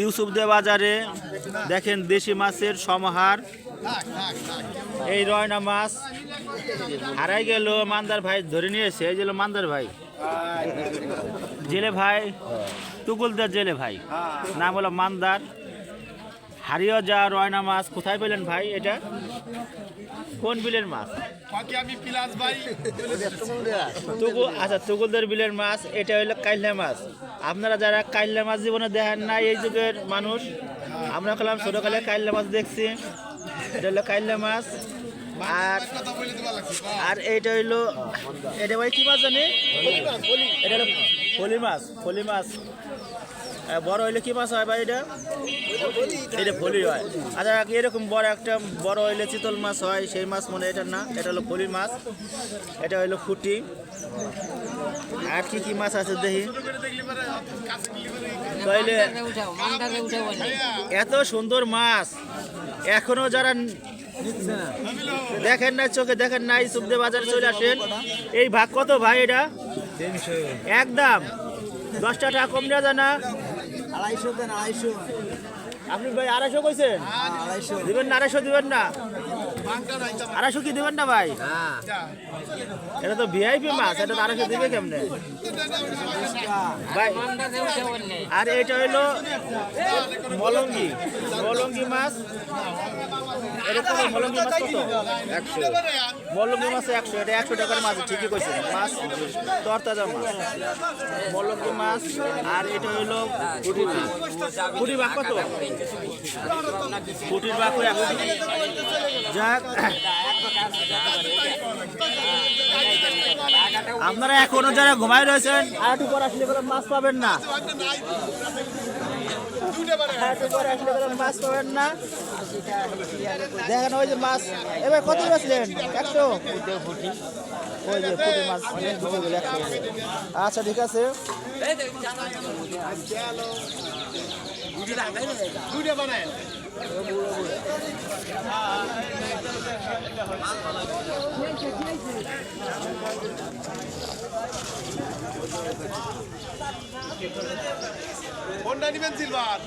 ইউসুফদে বাজারে দেখেন দেশি মাছের সমাহার। এই রয়না মাছ হারাই গেল মান্দার ভাই, ধরে নিয়েছে, এই গেল মান্দার ভাই। জেলে ভাই তুকুলদার জেলে ভাই। নাম হলো মান্দার। হারিয়ে যাওয়া রয়না মাছ কোথায় পেলেন ভাই এটা? কোন বিলের মাছ? তুকু আচ্ছা তুকুলদের বিলের মাছ এটা হলো কাইল্লা মাছ। আপনারা যারা কাইল্লা মাছ জীবনে দেখেন না এই যুগের মানুষ আমরা খেলাম ছোটকালে কাইল্লা মাছ দেখছি। এটা হলো কাইল্লা মাছ। আর আর এইটা হইল এটা ভাই কি মাছ জানি? এটা হলো ফলি মাছ ফলি মাছ। বড় হইলে কি মাছ হয় ভাই এটা? এটা ফলি হয়। আচ্ছা এরকম বড় একটা বড় হইলে চিতল মাছ হয় সেই মাছ মনে এটা না। এটা হলো ফলি মাছ। এটা হইল ফুটি আর কি কি মাছ আছে দেখি? তাইলে এত সুন্দর মাছ। এখনও যারা দেখেন না চোখে দেখেন নাই সুখদে বাজারে চলে আসেন। এই ভাগ কত ভাই এটা? একদম। দশটা টাকা কম দেওয়া যায় না। আড়াইশো দেন আড়াইশো। আপনি ভাই আড়াইশো কইছেন? দিবেন না আড়াইশো দিবেন না। আড়াইশো কি দিবেন না ভাই? এটা তো ভিআইপি মাছ, এটা তো আড়াইশো দিবে কেমনে? ভাই, আর এটা হইল মলঙ্গি মলঙ্গি মাছ। এটা মাছ কত? একশো। মলঙ্গি মাছ একশো, এটা একশো টাকার মাছ, ঠিকই কইছে মাছ তরতাজা মাছ। মাছ, আর এটা হইল পুটি মাছ। পুটি বাঘ কত? পুটির একশো। যাক। আপনারা এখনও যারা ঘুমাই রয়েছেন আর একটু পর আসলে করে মাছ পাবেন না। মাছ পাবেন না দেখেন ওই যে মাছ। এবার কত বেচলেন? একশো? ওই যে মাছ। আচ্ছা ঠিক আছে। কোনটা নিবেন সিলভার।